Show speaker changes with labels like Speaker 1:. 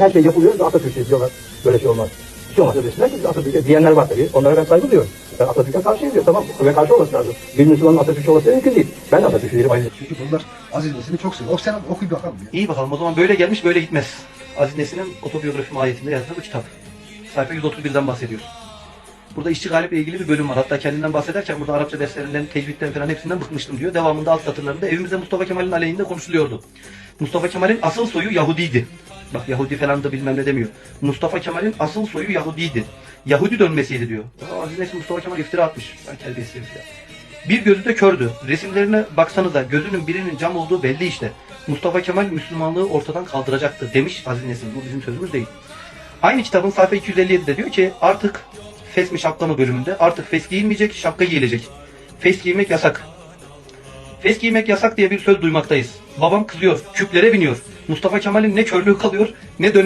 Speaker 1: Her şey yapılıyor da Atatürk'e diyorlar. Böyle şey olmaz. Bir şey olmaz desinler ki biz Atatürk'e diyenler var tabii. Onlara ben saygı duyuyorum. Ben Atatürk'e karşıyım diyor. Tamam ve karşı olması lazım. Bir Müslümanın Atatürkçü olması mümkün değil. Ben de Atatürkçü değilim aynı.
Speaker 2: Çünkü bunlar Aziz Nesin'i çok seviyor. O sen okuyup bakalım ya.
Speaker 3: İyi bakalım o zaman böyle gelmiş böyle gitmez. Aziz Nesin'in otobiyografi mahiyetinde yazdığı bu kitap. Sayfa 131'den bahsediyoruz. Burada işçi galip ile ilgili bir bölüm var. Hatta kendinden bahsederken burada Arapça derslerinden, tecvitten falan hepsinden bıkmıştım diyor. Devamında alt satırlarında evimizde Mustafa Kemal'in aleyhinde konuşuluyordu. Mustafa Kemal'in asıl soyu Yahudiydi. Bak Yahudi falan da bilmem ne demiyor. Mustafa Kemal'in asıl soyu Yahudiydi. Yahudi dönmesiydi diyor. Aziz Nesin Mustafa Kemal iftira atmış. Ben terbiyesiz herif ya. Bir gözü de kördü. Resimlerine baksanıza gözünün birinin cam olduğu belli işte. Mustafa Kemal Müslümanlığı ortadan kaldıracaktı demiş Aziz Nesin. Bu bizim sözümüz değil. Aynı kitabın sayfa 257'de diyor ki artık fes mi şapka mı bölümünde artık fes giyilmeyecek şapka giyilecek. Fes giymek yasak. Fes giymek yasak diye bir söz duymaktayız. Babam kızıyor, küplere biniyor. Mustafa Kemal'in ne körlüğü kalıyor ne dön